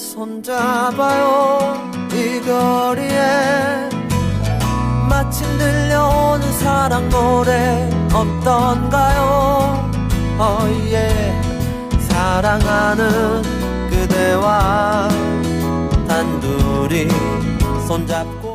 손잡아요. 이 거리에 마침 들려오는 사랑 노래 어떤가요? 어예 사랑하는 그대와 단둘이 손잡고